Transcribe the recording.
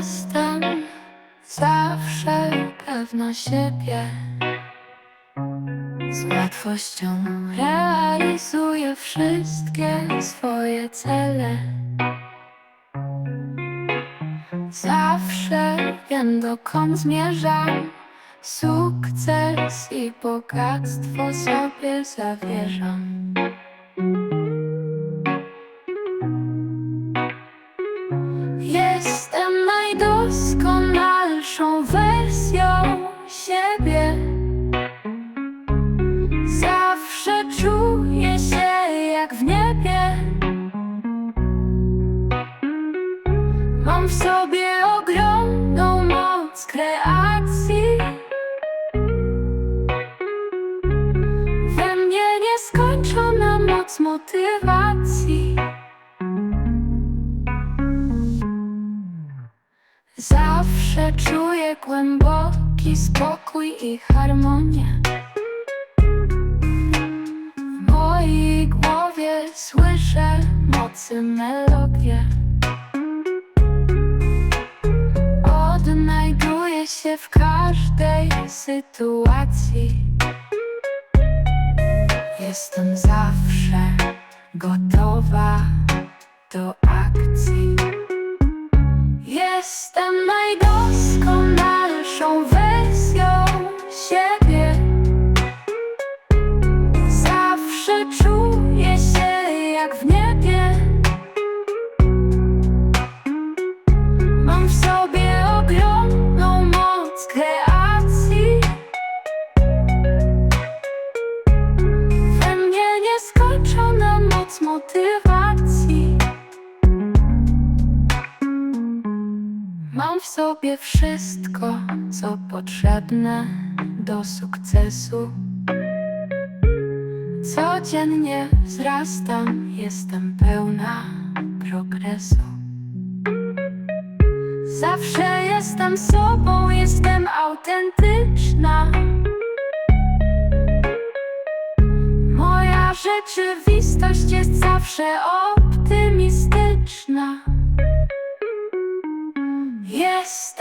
jestem zawsze pewna siebie. Z łatwością realizuję wszystkie swoje cele. Zawsze wiem dokąd zmierzam. Sukces i bogactwo sobie zawierzam. W sobie ogromną moc kreacji. We mnie nieskończona moc motywacji. Zawsze czuję głęboki spokój i harmonię. W mojej głowie słyszę mocy melodię. W każdej sytuacji. Jestem zawsze gotowa do akcji. Jestem najdoskonalszą sobie wszystko, co potrzebne do sukcesu. Codziennie wzrastam, jestem pełna progresu. Zawsze jestem sobą, jestem autentyczna. Moja rzeczywistość jest zawsze optymistyczna. Jestem